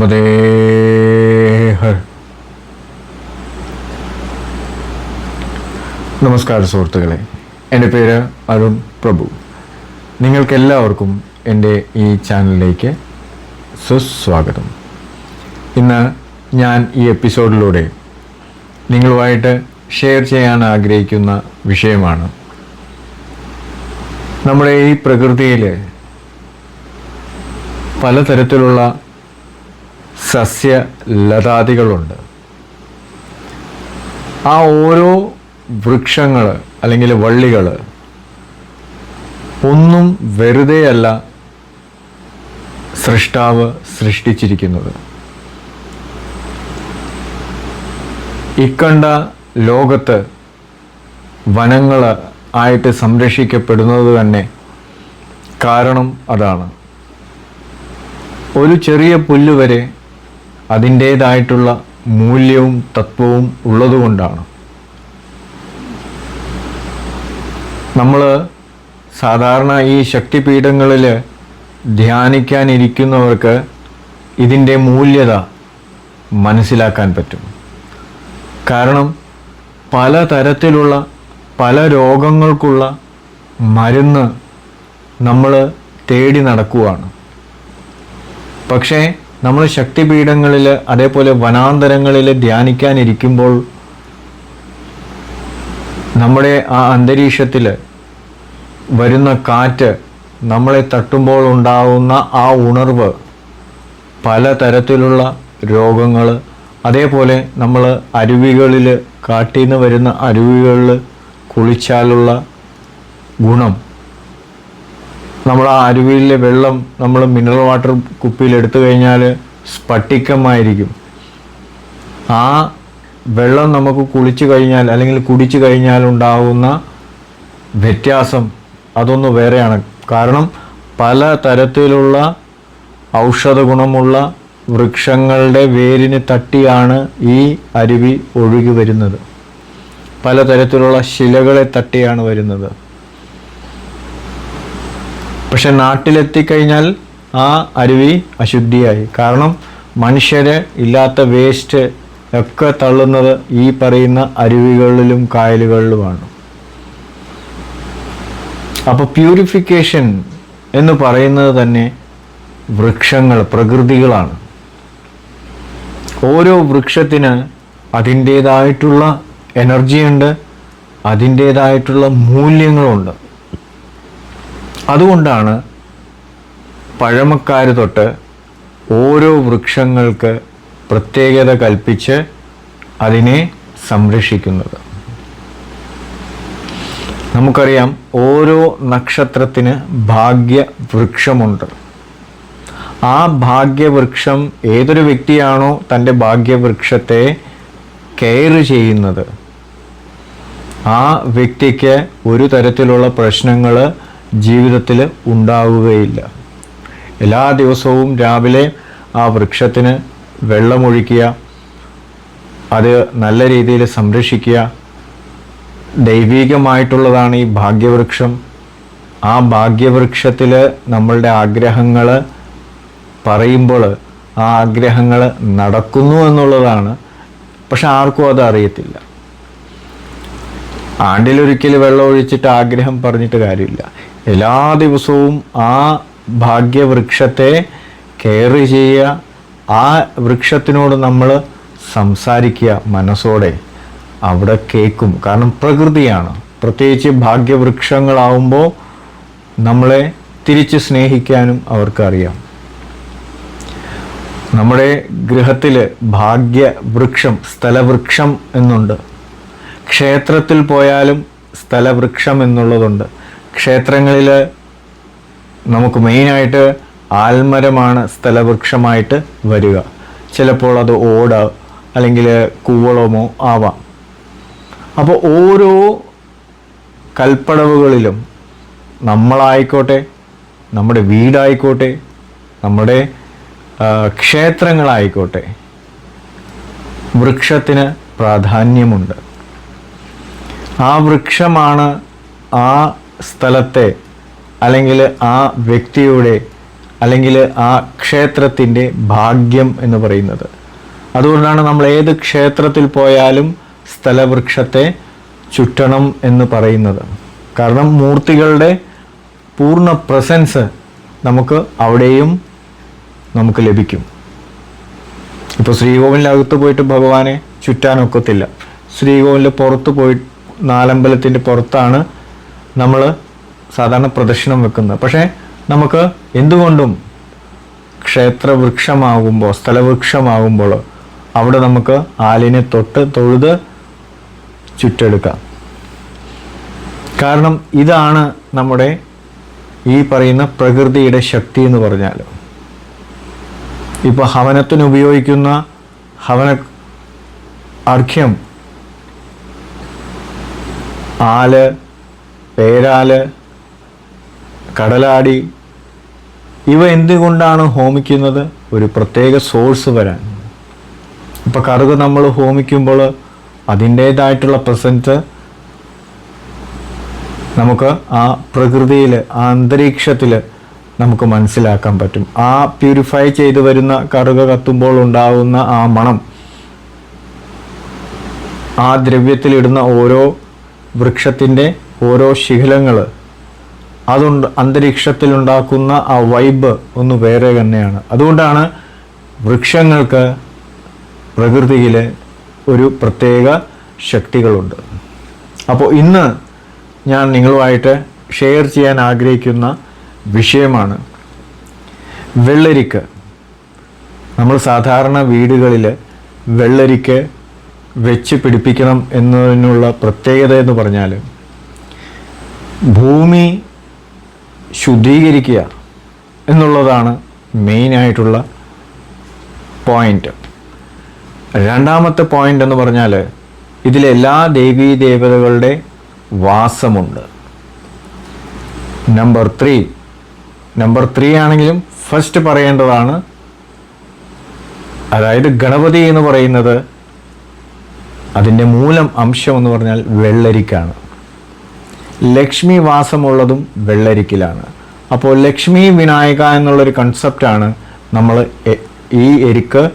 നർമ്മദേ നമസ്കാരം സുഹൃത്തുക്കളെ. എന്റെ പേര് അരുൺ പ്രഭു. നിങ്ങൾക്കെല്ലാവർക്കും എന്റെ ഈ ചാനലിലേക്ക് സുസ്വാഗതം. ഇന്ന് ഞാൻ ഈ എപ്പിസോഡിലൂടെ നിങ്ങളുമായിട്ട് ഷെയർ ചെയ്യാൻ ആഗ്രഹിക്കുന്ന വിഷയമാണ്. നമ്മുടെ ഈ പ്രകൃതിയിൽ പലതരത്തിലുള്ള സസ്യ ലതാദികളുണ്ട് ആ ഓരോ വൃക്ഷങ്ങൾ അല്ലെങ്കിൽ വള്ളികൾ ഒന്നും വെറുതെയല്ല സൃഷ്ടാവ് സൃഷ്ടിച്ചിരിക്കുന്നത്. ഇക്കണ്ട ലോകത്ത് വനങ്ങൾ ആയിട്ട് സംരക്ഷിക്കപ്പെടുന്നത് തന്നെ കാരണം അതാണ്. ഒരു ചെറിയ പുല്ല് വരെ അതിന്റേതായിട്ടുള്ള മൂല്യവും തത്വവും ഉള്ളതുകൊണ്ടാണ്. നമ്മൾ സാധാരണ ഈ ശക്തിപീഠങ്ങളിൽ ധ്യാനിക്കാനിരിക്കുന്നവർക്ക് ഇതിന്റെ മൂല്യത മനസ്സിലാക്കാൻ പറ്റും. കാരണം പലതരത്തിലുള്ള പല രോഗങ്ങൾക്കുള്ള മരുന്ന് നമ്മൾ തേടി നടക്കുകയാണ് പക്ഷേ നമ്മൾ ശക്തിപീഠങ്ങളിൽ അതേപോലെ വനാന്തരങ്ങളിൽ ധ്യാനിക്കാനിരിക്കുമ്പോൾ നമ്മുടെ ആ അന്തരീക്ഷത്തിൽ വരുന്ന കാറ്റ് നമ്മളെ തട്ടുമ്പോൾ ഉണ്ടാവുന്ന ആ ഉണർവ് പലതരത്തിലുള്ള രോഗങ്ങൾ അതേപോലെ നമ്മൾ അരുവികളിൽ കാട്ടിൽ നിന്ന് വരുന്ന അരുവികളിൽ കുളിച്ചാലുള്ള ഗുണം. നമ്മൾ ആ അരുവിയിലെ വെള്ളം നമ്മൾ മിനറൽ വാട്ടർ കുപ്പിയിൽ എടുത്തു കഴിഞ്ഞാൽ സ്ഫട്ടികമായിരിക്കും ആ വെള്ളം നമുക്ക് കുളിച്ചു കഴിഞ്ഞാൽ അല്ലെങ്കിൽ കുടിച്ചു കഴിഞ്ഞാൽ ഉണ്ടാകുന്ന വ്യത്യാസം അതൊന്ന് വേറെയാണ്. കാരണം പല തരത്തിലുള്ള ഔഷധ ഗുണമുള്ള വൃക്ഷങ്ങളുടെ വേരിന് തട്ടിയാണ് ഈ അരുവി ഒഴുകി വരുന്നത്. പലതരത്തിലുള്ള ശിലകളെ തട്ടിയാണ് വരുന്നത്. പക്ഷെ നാട്ടിലെത്തിക്കഴിഞ്ഞാൽ ആ അരുവി അശുദ്ധിയായി. കാരണം മനുഷ്യരെ ഇല്ലാത്ത വേസ്റ്റ് ഒക്കെ തള്ളുന്നത് ഈ പറയുന്ന അരുവികളിലും കായലുകളിലുമാണ്. അപ്പോൾ പ്യൂരിഫിക്കേഷൻ എന്ന് പറയുന്നത് തന്നെ വൃക്ഷങ്ങൾ പ്രകൃതികളാണ്. ഓരോ വൃക്ഷത്തിന് അതിന്റേതായിട്ടുള്ള എനർജിയുണ്ട് അതിന്റേതായിട്ടുള്ള മൂല്യങ്ങളുണ്ട്. അതുകൊണ്ടാണ് പഴമക്കാർ തൊട്ട് ഓരോ വൃക്ഷങ്ങൾക്ക് പ്രത്യേകത കൽപ്പിച്ച് അതിനെ സംരക്ഷിക്കുന്നത്. നമുക്കറിയാം ഓരോ നക്ഷത്രത്തിന് ഭാഗ്യവൃക്ഷമുണ്ട് ആ ഭാഗ്യവൃക്ഷം ഏതൊരു വ്യക്തിയാണോ തന്റെ ഭാഗ്യവൃക്ഷത്തെ കെയർ ചെയ്യുന്നത്? ആ വ്യക്തിക്ക് ഒരു തരത്തിലുള്ള പ്രശ്നങ്ങൾ ജീവിതത്തിൽ ഉണ്ടാവുകയില്ല. എല്ലാ ദിവസവും രാവിലെ ആ വൃക്ഷത്തിന് വെള്ളമൊഴിക്കുക അത് നല്ല രീതിയിൽ സംരക്ഷിക്കുക. ദൈവീകമായിട്ടുള്ളതാണ് ഈ ഭാഗ്യവൃക്ഷം. ആ ഭാഗ്യവൃക്ഷത്തിൽ നമ്മളുടെ ആഗ്രഹങ്ങൾ പറയുമ്പോൾ ആ ആഗ്രഹങ്ങൾ നടക്കുന്നു എന്നുള്ളതാണ്. പക്ഷെ ആർക്കും അത് അറിയത്തില്ല. ആണ്ടിലൊരിക്കൽ വെള്ളം ഒഴിച്ചിട്ട് ആഗ്രഹം പറഞ്ഞിട്ട് കാര്യമില്ല. എല്ലാ ദിവസവും ആ ഭാഗ്യവൃക്ഷത്തെ കെയർ ചെയ്യുക ആ വൃക്ഷത്തിനോട് നമ്മൾ സംസാരിക്കുക മനസ്സോടെ. അവിടെ കേൾക്കും. കാരണം പ്രകൃതിയാണ്. പ്രത്യേകിച്ച് ഭാഗ്യവൃക്ഷങ്ങളാവുമ്പോൾ നമ്മളെ തിരിച്ച് സ്നേഹിക്കാനും അവർക്കറിയാം. നമ്മുടെ ഗൃഹത്തിൽ ഭാഗ്യവൃക്ഷം സ്ഥലവൃക്ഷം എന്നുണ്ട്. ക്ഷേത്രത്തിൽ പോയാലും സ്ഥലവൃക്ഷം എന്നുള്ളതുണ്ട്. ക്ഷേത്രങ്ങളിൽ നമുക്ക് മെയിനായിട്ട് ആൽമരമാണ് സ്ഥലവൃക്ഷമായിട്ട് വരിക. ചിലപ്പോൾ അത് ഓട അല്ലെങ്കിൽ കൂവളമോ ആവാം. അപ്പോൾ ഓരോ കൽപ്പടവുകളിലും നമ്മളായിക്കോട്ടെ നമ്മുടെ വീടായിക്കോട്ടെ നമ്മുടെ ക്ഷേത്രങ്ങളായിക്കോട്ടെ വൃക്ഷത്തിന് പ്രാധാന്യമുണ്ട്. ആ വൃക്ഷമാണ് ആ സ്ഥലത്തെ അല്ലെങ്കിൽ ആ വ്യക്തിയുടെ അല്ലെങ്കിൽ ആ ക്ഷേത്രത്തിന്റെ ഭാഗ്യം എന്ന് പറയുന്നത്. അതുകൊണ്ടാണ് നമ്മൾ ഏത് ക്ഷേത്രത്തിൽ പോയാലും സ്ഥലവൃക്ഷത്തെ ചുറ്റണം എന്ന് പറയുന്നത്. കാരണം മൂർത്തികളുടെ പൂർണ പ്രസൻസ് നമുക്ക് അവിടെയും നമുക്ക് ലഭിക്കും. ഇപ്പോൾ ശ്രീകോവിലിനകത്ത് പോയിട്ട് ഭഗവാനെ ചുറ്റാനൊക്കത്തില്ല. ശ്രീകോവിലിന്റെ പുറത്ത് പോയി നാലമ്പലത്തിന്റെ പുറത്താണ് നമ്മൾ സാധാരണ പ്രദക്ഷിണം വെക്കുന്നത്. പക്ഷേ നമുക്ക് എന്തുകൊണ്ടും ക്ഷേത്രവൃക്ഷമാകുമ്പോൾ സ്ഥലവൃക്ഷമാകുമ്പോൾ അവിടെ നമുക്ക് ആലിനെ തൊട്ട് തൊഴുത് ചുറ്റെടുക്കാം. കാരണം ഇതാണ് നമ്മുടെ ഈ പറയുന്ന പ്രകൃതിയുടെ ശക്തി എന്ന് പറഞ്ഞാൽ. ഇപ്പോൾ ഹവനത്തിന് ഉപയോഗിക്കുന്ന ഹവന അർഘ്യം ആൽ പേരാൽ കടലാടി ഇവ എന്തുകൊണ്ടാണ് ഹോമിക്കുന്നത്? ഒരു പ്രത്യേക സോഴ്സ് വരാൻ. ഇപ്പം കറുക നമ്മൾ ഹോമിക്കുമ്പോൾ അതിന്റേതായിട്ടുള്ള പ്രസൻസ് നമുക്ക് ആ പ്രകൃതിയിൽ ആ അന്തരീക്ഷത്തിൽ നമുക്ക് മനസ്സിലാക്കാൻ പറ്റും. ആ പ്യൂരിഫൈ ചെയ്ത് വരുന്ന കറുക കത്തുമ്പോൾ ഉണ്ടാകുന്ന ആ മണം ആ ദ്രവ്യത്തിലിടുന്ന ഓരോ വൃക്ഷത്തിന്റെ ഓരോ ശിഖലങ്ങൾ അതുണ്ട് അന്തരീക്ഷത്തിലുണ്ടാക്കുന്ന ആ വൈബ് ഒന്ന് വേറെ തന്നെയാണ്. അതുകൊണ്ടാണ് വൃക്ഷങ്ങൾക്ക് പ്രകൃതിയിൽ ഒരു പ്രത്യേക ശക്തികളുണ്ട്. അപ്പോൾ ഇന്ന് ഞാൻ നിങ്ങളുമായിട്ട് ഷെയർ ചെയ്യാൻ ആഗ്രഹിക്കുന്ന വിഷയമാണ് വെള്ളരിക്ക്. നമ്മൾ സാധാരണ വീടുകളിൽ വെള്ളരിക്ക് വെച്ച് പിടിപ്പിക്കണം എന്നതിനുള്ള പ്രത്യേകത എന്ന് പറഞ്ഞാൽ ഭൂമി ശുദ്ധീകരിക്കുക എന്നുള്ളതാണ് മെയിനായിട്ടുള്ള പോയിന്റ് രണ്ടാമത്തെ പോയിന്റ് എന്ന് പറഞ്ഞാൽ ഇതിലെല്ലാ ദേവീ ദേവതകളുടെ വാസമുണ്ട്. നമ്പർ ത്രീ നമ്പർ ത്രീ ആണെങ്കിലും ഫസ്റ്റ് പറയേണ്ടതാണ് അതായത് ഗണപതി എന്ന് പറയുന്നത് അതിന്റെ മൂലം അംശം എന്ന് പറഞ്ഞാൽ വെള്ളരിക്കാണ്. ലക്ഷ്മി വാസമുള്ളതും വെള്ളരിക്കിലാണ്. അപ്പോൾ ലക്ഷ്മി വിനായക എന്നുള്ളൊരു കൺസെപ്റ്റാണ് നമ്മൾ ഈ എരിക്ക്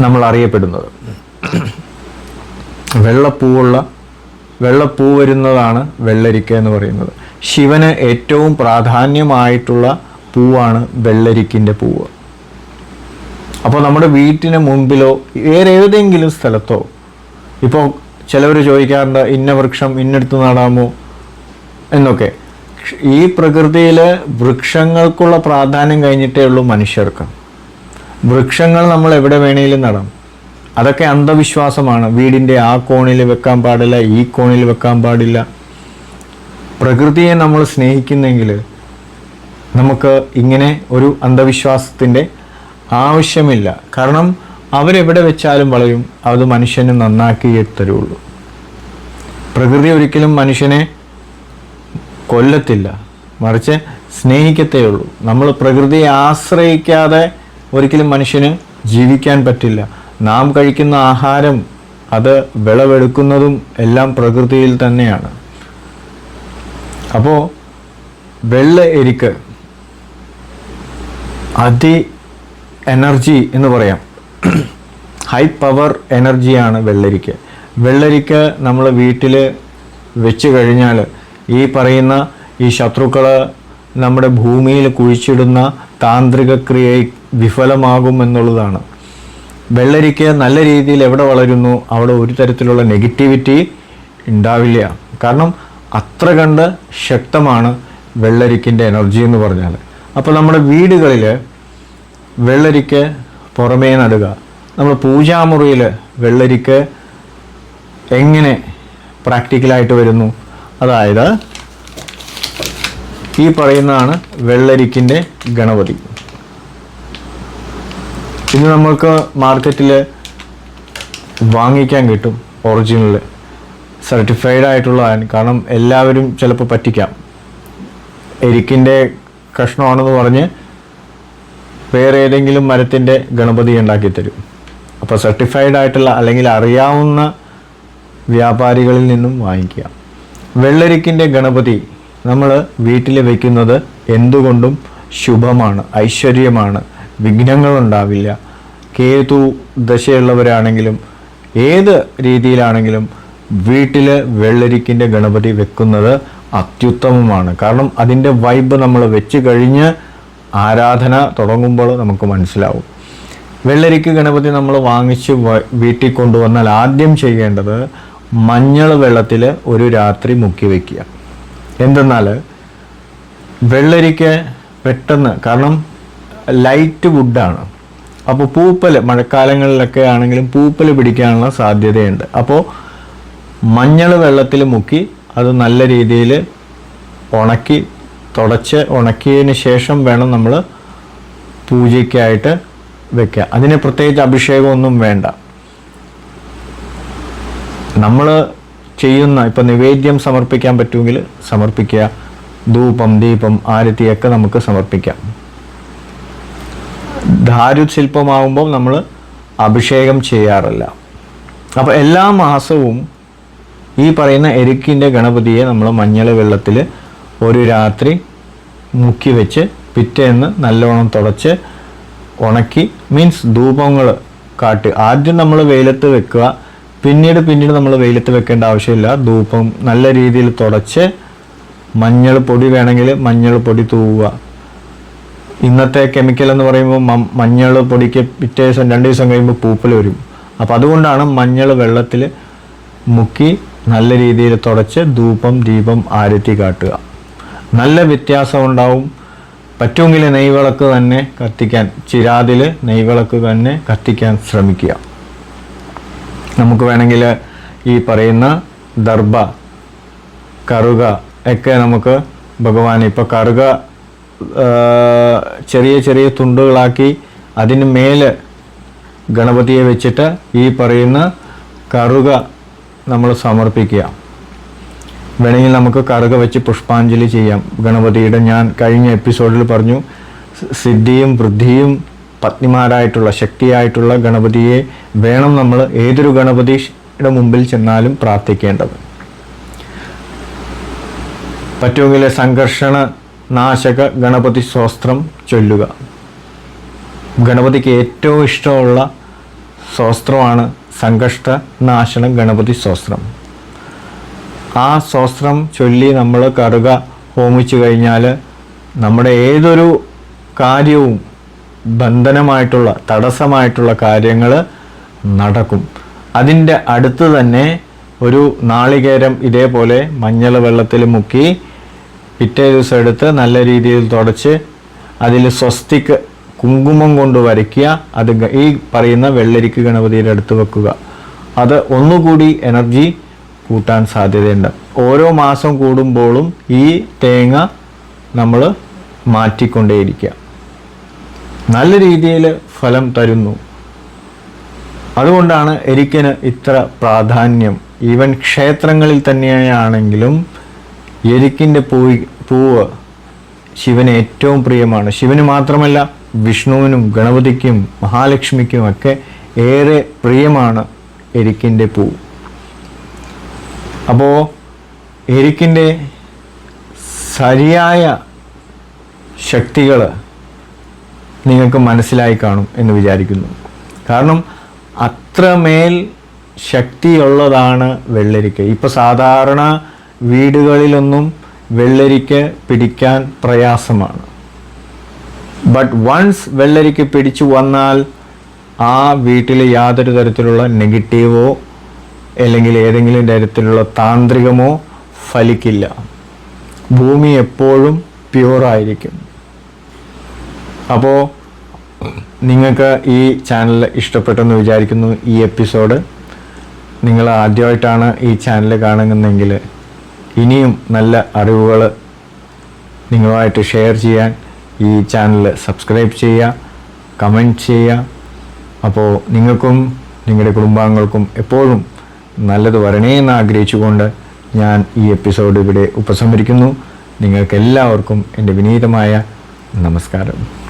നമ്മൾ അറിയപ്പെടുന്നത്. വെള്ളപ്പൂവുള്ള വെള്ളപ്പൂ വരുന്നതാണ് വെള്ളരിക്ക എന്ന് പറയുന്നത്. ശിവന് ഏറ്റവും പ്രാധാന്യമായിട്ടുള്ള പൂവാണ് വെള്ളരിക്കിന്റെ പൂവ്. അപ്പോൾ നമ്മുടെ വീട്ടിന് മുമ്പിലോ വേറെ ഏതെങ്കിലും സ്ഥലത്തോ ഇപ്പോൾ ചിലവർ ചോദിക്കാറുണ്ട് ഇന്ന വൃക്ഷം ഇന്നടുത്ത് നടാമോ? എന്നൊക്കെ. ഈ പ്രകൃതിയിൽ വൃക്ഷങ്ങൾക്കുള്ള പ്രാധാന്യം കഴിഞ്ഞിട്ടേ ഉള്ളൂ മനുഷ്യർക്ക്. വൃക്ഷങ്ങൾ നമ്മൾ എവിടെ വേണേലും നടാം. അതൊക്കെ അന്ധവിശ്വാസമാണ്. വീടിന്റെ ആ കോണിൽ വെക്കാൻ പാടില്ല ഈ കോണിൽ വെക്കാൻ പാടില്ല. പ്രകൃതിയെ നമ്മൾ സ്നേഹിക്കുന്നെങ്കിൽ നമുക്ക് ഇങ്ങനെ ഒരു അന്ധവിശ്വാസത്തിന്റെ ആവശ്യമില്ല. കാരണം അവരെവിടെ വെച്ചാലും വളരും അത് മനുഷ്യന് നന്നാക്കിയേ തരുള്ളൂ. പ്രകൃതി ഒരിക്കലും മനുഷ്യനെ കൊല്ലത്തില്ല. മറിച്ച് സ്നേഹിക്കത്തേ ഉള്ളൂ. നമ്മൾ പ്രകൃതിയെ ആശ്രയിക്കാതെ ഒരിക്കലും മനുഷ്യന് ജീവിക്കാൻ പറ്റില്ല. നാം കഴിക്കുന്ന ആഹാരം അത് വിളവെടുക്കുന്നതും എല്ലാം പ്രകൃതിയിൽ തന്നെയാണ്. അപ്പോൾ വെള്ള എരിക്ക് അതി എനർജി എന്ന് പറയാം. ഹൈ പവർ എനർജിയാണ് വെള്ളരിക്ക്. വെള്ളരിക്ക് നമ്മൾ വീട്ടിൽ വെച്ച് കഴിഞ്ഞാൽ ഈ പറയുന്ന ഈ ശത്രുക്കൾ നമ്മുടെ ഭൂമിയിൽ കുഴിച്ചിടുന്ന താന്ത്രിക ക്രിയ വിഫലമാകും എന്നുള്ളതാണ്. വെള്ളരിക്ക് നല്ല രീതിയിൽ എവിടെ വളരുന്നു? അവിടെ ഒരു തരത്തിലുള്ള നെഗറ്റിവിറ്റി ഉണ്ടാവില്ല. കാരണം അത്ര കണ്ട് ശക്തമാണ് വെള്ളരിക്കിന്റെ എനർജി എന്ന് പറഞ്ഞാൽ അപ്പോൾ നമ്മുടെ വീടുകളിൽ വെള്ളരിക്ക് പുറമേ നടുക. നമ്മൾ പൂജാമുറിയിൽ വെള്ളരിക്ക് എങ്ങനെ പ്രാക്ടിക്കലായിട്ട് വരുന്നു? അതായത് ഈ പറയുന്നതാണ് വെള്ളരിക്കിന്റെ ഗണപതി. ഇത് നമ്മൾക്ക് മാർക്കറ്റിൽ വാങ്ങിക്കാൻ കിട്ടും ഒറിജിനൽ സർട്ടിഫൈഡ് ആയിട്ടുള്ളതാണ് കാരണം എല്ലാവരും ചിലപ്പോൾ പറ്റിക്കാം. എരിക്കിന്റെ കഷ്ണമാണെന്ന് പറഞ്ഞ് വേറെ ഏതെങ്കിലും മരത്തിന്റെ ഗണപതി ഉണ്ടാക്കി തരും അപ്പോൾ സർട്ടിഫൈഡ് ആയിട്ടുള്ള അല്ലെങ്കിൽ അറിയാവുന്ന വ്യാപാരികളിൽ നിന്നും വാങ്ങിക്കുക. വെള്ളരിക്കിന്റെ ഗണപതി നമ്മൾ വീട്ടിൽ വയ്ക്കുന്നത് എന്തുകൊണ്ടും ശുഭമാണ് ഐശ്വര്യമാണ് വിഘ്നങ്ങളുണ്ടാവില്ല. കേതു ദശയുള്ളവരാണെങ്കിലും ഏത് രീതിയിലാണെങ്കിലും വീട്ടിൽ വെള്ളരിക്കിന്റെ ഗണപതി വെക്കുന്നത് അത്യുത്തമമാണ്. കാരണം അതിന്റെ വൈബ് നമ്മൾ വെച്ച് കഴിഞ്ഞ് ആരാധന തുടങ്ങുമ്പോൾ നമുക്ക് മനസ്സിലാവും. വെള്ളരിക്ക് ഗണപതി നമ്മൾ വാങ്ങിച്ച് വീട്ടിൽ കൊണ്ടുവന്നാൽ ആദ്യം ചെയ്യേണ്ടത് മഞ്ഞൾ വെള്ളത്തിൽ ഒരു രാത്രി മുക്കി വയ്ക്കുക എന്തെന്നാൽ വെള്ളരിക്ക് പെട്ടെന്ന് കാരണം ലൈറ്റ് വുഡാണ്. അപ്പോൾ പൂപ്പൽ മഴക്കാലങ്ങളിലൊക്കെ ആണെങ്കിലും പൂപ്പൽ പിടിക്കാനുള്ള സാധ്യതയുണ്ട്. അപ്പോൾ മഞ്ഞൾ വെള്ളത്തിൽ മുക്കി അത് നല്ല രീതിയിൽ ഉണക്കി തുടച്ച് ഉണക്കിയതിന് ശേഷം വേണം നമ്മൾ പൂജയ്ക്കായിട്ട് വെക്കുക. അതിന് പ്രത്യേകിച്ച് അഭിഷേകമൊന്നും വേണ്ട. നമ്മൾ ചെയ്യുന്ന ഇപ്പം നിവേദ്യം സമർപ്പിക്കാൻ പറ്റുമെങ്കിൽ സമർപ്പിക്കുക. ധൂപം ദീപം ആരത്തിയൊക്കെ നമുക്ക് സമർപ്പിക്കാം. ധാരു ശില്പമാകുമ്പോൾ നമ്മൾ അഭിഷേകം ചെയ്യാറില്ല. അപ്പോൾ എല്ലാ മാസവും ഈ പറയുന്ന എരുക്കിന്റെ ഗണപതിയെ നമ്മൾ മഞ്ഞൾ വെള്ളത്തിൽ ഒരു രാത്രി മുക്കി വെച്ച് പിറ്റേന്ന് നല്ലോണം തുടച്ച് ഉണക്കി. മീൻസ് ധൂപങ്ങൾ കാട്ടി. ആദ്യം നമ്മൾ വെയിലത്ത് വെക്കുക. പിന്നീട് പിന്നീട് നമ്മൾ വെയിലത്ത് വെക്കേണ്ട ആവശ്യമില്ല. ധൂപം നല്ല രീതിയിൽ തുടച്ച് മഞ്ഞൾ പൊടി വേണമെങ്കിൽ മഞ്ഞൾ പൊടി തൂവുക. ഇന്നത്തെ കെമിക്കൽ എന്ന് പറയുമ്പോൾ മഞ്ഞൾ പൊടിക്ക് പിറ്റേ ദിവസം രണ്ട് ദിവസം കഴിയുമ്പോൾ പൂപ്പൽ വരും. അപ്പോൾ അതുകൊണ്ടാണ് മഞ്ഞൾ വെള്ളത്തിൽ മുക്കി നല്ല രീതിയിൽ തുടച്ച് ധൂപം ദീപം ആരത്തി കാട്ടുക. നല്ല വ്യത്യാസം ഉണ്ടാവും പറ്റുമെങ്കിൽ നെയ്വിളക്ക് തന്നെ കത്തിക്കാൻ ചിരാതിൽ നെയ്വിളക്ക് തന്നെ കത്തിക്കാൻ ശ്രമിക്കുക. നമുക്ക് വേണമെങ്കിൽ ഈ പറയുന്ന ദർഭ കറുക ഒക്കെ നമുക്ക് ഭഗവാൻ ഇപ്പോൾ കറുക ചെറിയ ചെറിയ തുണ്ടുകളാക്കി അതിന് മേൽ ഗണപതിയെ വെച്ചിട്ട് ഈ പറയുന്ന കറുക നമ്മൾ സമർപ്പിക്കുക. വേണമെങ്കിൽ നമുക്ക് കറുക വെച്ച് പുഷ്പാഞ്ജലി ചെയ്യാം. ഗണപതിയുടെ ഞാൻ കഴിഞ്ഞ എപ്പിസോഡിൽ പറഞ്ഞു സിദ്ധിയും വൃദ്ധിയും പത്നിമാരായിട്ടുള്ള ശക്തിയായിട്ടുള്ള ഗണപതിയെ വേണം നമ്മൾ ഏതൊരു ഗണപതിയുടെ മുമ്പിൽ ചെന്നാലും പ്രാർത്ഥിക്കേണ്ടത്. പറ്റുമെങ്കിൽ സംഘർഷണ നാശക ഗണപതി സ്വസ്ത്രം ചൊല്ലുക. ഗണപതിക്ക് ഏറ്റവും ഇഷ്ടമുള്ള സ്വസ്ത്രമാണ് സംഘർഷ നാശന ഗണപതി സ്വസ്ത്രം. ആ സ്വസ്ത്രം ചൊല്ലി നമ്മൾ കറുക ഹോമിച്ചു കഴിഞ്ഞാൽ നമ്മുടെ ഏതൊരു കാര്യവും ബന്ധനമായിട്ടുള്ള തടസ്സമായിട്ടുള്ള കാര്യങ്ങൾ നടക്കും. അതിന്റെ അടുത്ത് തന്നെ ഒരു നാളികേരം ഇതേപോലെ മഞ്ഞൾ വെള്ളത്തിൽ മുക്കി പിറ്റേ ദിവസം എടുത്ത് നല്ല രീതിയിൽ തുടച്ച് അതിൽ സ്വസ്തിക്ക് കുങ്കുമം കൊണ്ട് വരയ്ക്കുക. അത് ഈ പറയുന്ന വെള്ളരിക്ക് ഗണപതിയുടെ അടുത്ത് വെക്കുക. അത് ഒന്നുകൂടി എനർജി കൂട്ടാൻ സാധ്യതയുണ്ട്. ഓരോ മാസം കൂടുമ്പോഴും ഈ തേങ്ങ നമ്മൾ മാറ്റിക്കൊണ്ടേയിരിക്കുക. നല്ല രീതിയിൽ ഫലം തരുന്നു. അതുകൊണ്ടാണ് എരിക്കിന് ഇത്ര പ്രാധാന്യം. ഈവൻ ക്ഷേത്രങ്ങളിൽ തന്നെയാണെങ്കിലും എരിക്കിന്റെ പൂ പൂവ് ശിവന് ഏറ്റവും പ്രിയമാണ്. ശിവന് മാത്രമല്ല വിഷ്ണുവിനും ഗണപതിക്കും മഹാലക്ഷ്മിക്കും ഒക്കെ ഏറെ പ്രിയമാണ് എരിക്കിന്റെ പൂവ് അപ്പോൾ എരിക്കിന്റെ ശരിയായ ശക്തികൾ നിങ്ങൾക്ക് മനസ്സിലായി കാണും എന്ന് വിചാരിക്കുന്നു. കാരണം അത്രമേൽ ശക്തിയുള്ളതാണ് വെള്ളരിക്ക. ഇപ്പോൾ സാധാരണ വീടുകളിലൊന്നും വെള്ളരിക്ക പിടിക്കാൻ പ്രയാസമാണ്. ബട്ട് വൺസ് വെള്ളരിക്ക പിടിച്ചു വന്നാൽ ആ വീട്ടിൽ യാതൊരു തരത്തിലുള്ള നെഗറ്റീവോ അല്ലെങ്കിൽ ഏതെങ്കിലും തരത്തിലുള്ള താന്ത്രികമോ ഫലിക്കില്ല. ഭൂമി എപ്പോഴും പ്യുവറായിരിക്കും അപ്പോൾ നിങ്ങൾക്ക് ഈ ചാനൽ ഇഷ്ടപ്പെട്ടെന്ന് വിചാരിക്കുന്നു ഈ എപ്പിസോഡ് നിങ്ങൾ ആദ്യമായിട്ടാണ് ഈ ചാനൽ കാണുന്നതെങ്കിൽ ഇനിയും നല്ല അറിവുകൾ നിങ്ങളുമായിട്ട് ഷെയർ ചെയ്യാൻ ഈ ചാനൽ സബ്സ്ക്രൈബ് ചെയ്യുക കമന്റ് ചെയ്യുക. അപ്പോൾ നിങ്ങൾക്കും നിങ്ങളുടെ കുടുംബാംഗങ്ങൾക്കും എപ്പോഴും നല്ലത് വരണേ എന്ന് ആഗ്രഹിച്ചുകൊണ്ട് ഞാൻ ഈ എപ്പിസോഡ് ഇവിടെ ഉപസംഹരിക്കുന്നു. നിങ്ങൾക്കെല്ലാവർക്കും എന്റെ വിനീതമായ നമസ്കാരം.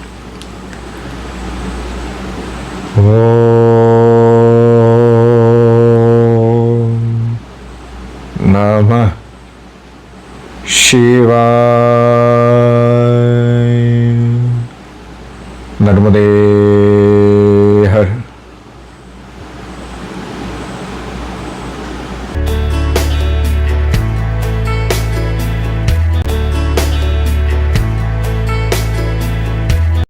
നമ ശിവായ. നർമ്മദേ